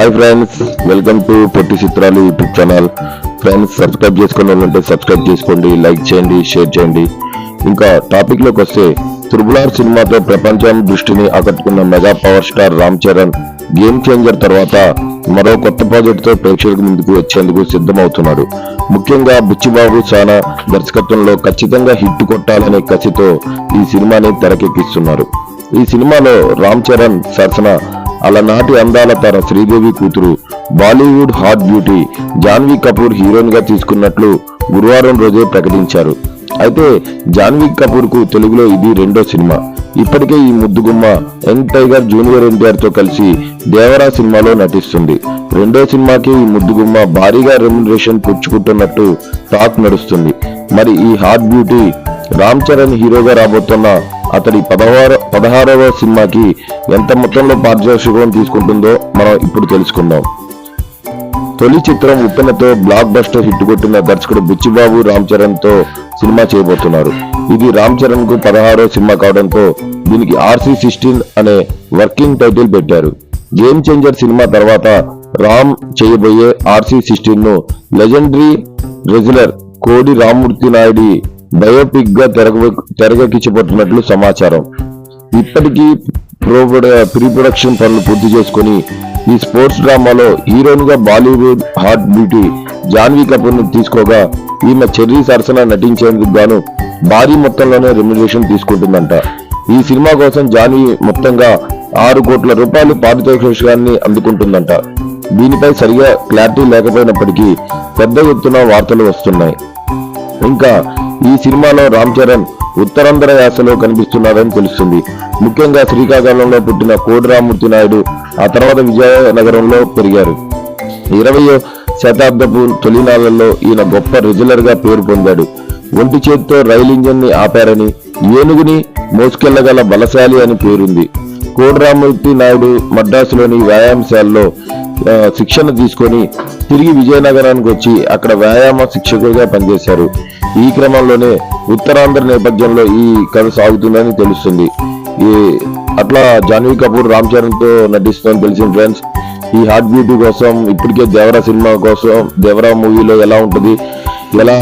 Hi friends welcome to Potti Chitralu YouTube channel friends subscribe చేసుకుని ఉంటే subscribe చేసుకోండి like చేయండి షేర్ చేయండి. ఇంకా టాపిక్లోకి వస్తే త్రిబులార్ సినిమాతో ప్రపంచం దృష్టిని ఆకట్టుకున్న mega power star Ram Charan game changer తర్వాత మరో కొత్త ప్రాజెక్టుతో ప్రేక్షకులకు ప్రేక్షకుల ముందుకు వచ్చేందుకు సిద్ధమవుతున్నాడు ముఖ్యంగా బుచ్చిబాబు సానా దర్శకత్వంలో ఖచ్చితంగా హిట్ కొట్టాలనే కసితో ఈ సినిమాని తెరకెక్కిస్తున్నారు. ఈ సినిమాలో రామ్ చరణ్ సరసన అలనాటి అందాల తన శ్రీదేవి కూతురు Bollywood hot beauty Janhvi Kapoor హీరోయిన్గా తీసుకున్నట్లు గురువారం రోజే ప్రకటించారు. అయితే జాన్వీ కపూర్కు తెలుగులో ఇది రెండో సినిమా. ఇప్పటికే ఈ ముద్దుగుమ్మ యంగ్ టైగర్ జూనియర్ ఎన్టీఆర్తో కలిసి దేవరా సినిమాలో నటిస్తుంది. రెండో సినిమాకి ఈ ముద్దుగుమ్మ భారీగా రెమ్యునరేషన్ పుచ్చుకుంటున్నట్టు టాక్ నడుస్తుంది. మరి ఈ హాట్ బ్యూటీ రామ్ చరణ్ హీరోగా రాబోతున్న అతడి పదహార పదహారవ సినిమాకి ఎంత మొత్తంలో పారితోషికం తీసుకుంటుందో మనం ఇప్పుడు తెలుసుకుందాం. తొలి చిత్రం ఉప్పెనతో బ్లాక్ బస్టర్ హిట్ కొట్టిన దర్శకుడు బుచ్చిబాబు రామ్ చరణ్తో సినిమా చేయబోతున్నారు. ఇది రామ్ చరణ్కు పదహారో సినిమా కావడంతో దీనికి ఆర్సీ సిక్స్టీన్ అనే వర్కింగ్ టైటిల్ పెట్టారు. గేమ్ చేంజర్ సినిమా తర్వాత రామ్ చేయబోయే RC సిక్స్టీన్ను legendary regular Kodi Rammurthy నాయుడి బయోపిక్గా తెరగ సమాచారం. ఇప్పటికీ ప్రో ప్రీ ప్రొడక్షన్ పనులు పూర్తి చేసుకుని ఈ స్పోర్ట్స్ డ్రామాలో హీరోయిన్గా బాలీవుడ్ హాట్ బ్యూటీ జాన్వీ కపూర్ను తీసుకోగా ఈమె చెర్రీ సరసన నటించేందుకు గాను భారీ మొత్తంలోనే రెమ్యునరేషన్ తీసుకుంటుందంట. ఈ సినిమా కోసం జాన్వీ మొత్తంగా ఆరు కోట్ల రూపాయలు పారితోషికాన్ని అందుకుంటుందంట. దీనిపై సరిగా క్లారిటీ లేకపోయినప్పటికీ పెద్ద ఎత్తున వార్తలు వస్తున్నాయి. ఇంకా ఈ సినిమాలో రామ్ చరణ్ ఉత్తరాంధ్ర యాసలో కనిపిస్తున్నారని తెలుస్తుంది. ముఖ్యంగా శ్రీకాకుళంలో పుట్టిన కోడి రామూర్తి నాయుడు ఆ తర్వాత విజయనగరంలో పెరిగారు. ఇరవయో శతాబ్దపు తొలినాళ్ళలో ఈయన గొప్ప రెజులర్గా పేరు పొందాడు. ఒంటి చేతితో రైలు ఇంజన్ని ఆపారని ఏనుగుని మోసుకెళ్ళగల బలశాలి అని పేరుంది. కోడరామూర్తి నాయుడు మద్రాసులోని వ్యాయామశాలలో శిక్షణ తీసుకొని తిరిగి విజయనగరానికి వచ్చి అక్కడ వ్యాయామ శిక్షకుడిగా పనిచేశారు. ఈ క్రమంలోనే ఉత్తరాంధ్ర నేపథ్యంలో ఈ కథ సాగుతుందని తెలుస్తుంది. ఈ అట్లా జాన్వీ కపూర్ రామ్ చరణ్తో నటిస్తుందని తెలిసింది ఫ్రెండ్స్. ఈ హాట్ బ్యూటీ కోసం ఇప్పటికే దేవరా సినిమా కోసం దేవరా మూవీలో ఎలా ఉంటుంది ఎలా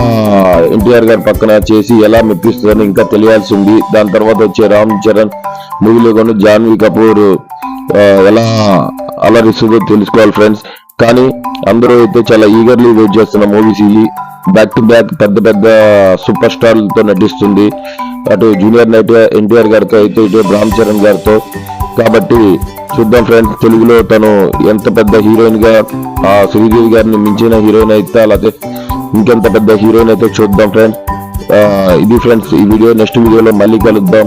ఎన్టీఆర్ గారి పక్కన చేసి ఎలా మెప్పిస్తుందని ఇంకా తెలియాల్సి ఉంది. దాని తర్వాత వచ్చే రామ్ చరణ్ మూవీలో కూడా జాన్వీ కపూర్ ఎలా అలరిస్తుందో తెలుసుకోవాలి ఫ్రెండ్స్. కానీ అందరూ అయితే చాలా ఈగర్లీ వెయిట్ చేస్తున్న మూవీస్ ఇవి బ్యాక్ టు బ్యాక్ పెద్ద పెద్ద సూపర్ స్టార్లతో నటిస్తుంది. అటు జూనియర్ నైట్ ఎన్టీఆర్ గారితో అయితే ఇటు రామ్ చరణ్ గారితో. కాబట్టి చూద్దాం ఫ్రెండ్స్ తెలుగులో తను ఎంత పెద్ద హీరోయిన్గా ఆ శ్రీదేవి గారిని మించిన హీరోయిన్ అయితే అలాగే ఇంకెంత పెద్ద హీరోయిన్ అయితే చూద్దాం ఫ్రెండ్స్ ఇది ఫ్రెండ్స్ ఈ వీడియో నెక్స్ట్ వీడియోలో మళ్ళీ కలుద్దాం.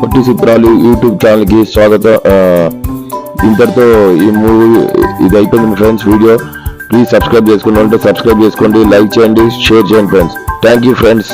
పొట్టి చిత్రాలు యూట్యూబ్ ఛానల్కి స్వాగతం. ఇంతటితో ఈ మూవీ ఇది అయిపోయింది ఫ్రెండ్స్ వీడియో. ప్లీజ్ సబ్స్క్రైబ్ చేసుకుని ఉంటే సబ్స్క్రైబ్ చేసుకోండి లైక్ చేయండి షేర్ చేయండి ఫ్రెండ్స్ థ్యాంక్ యూ ఫ్రెండ్స్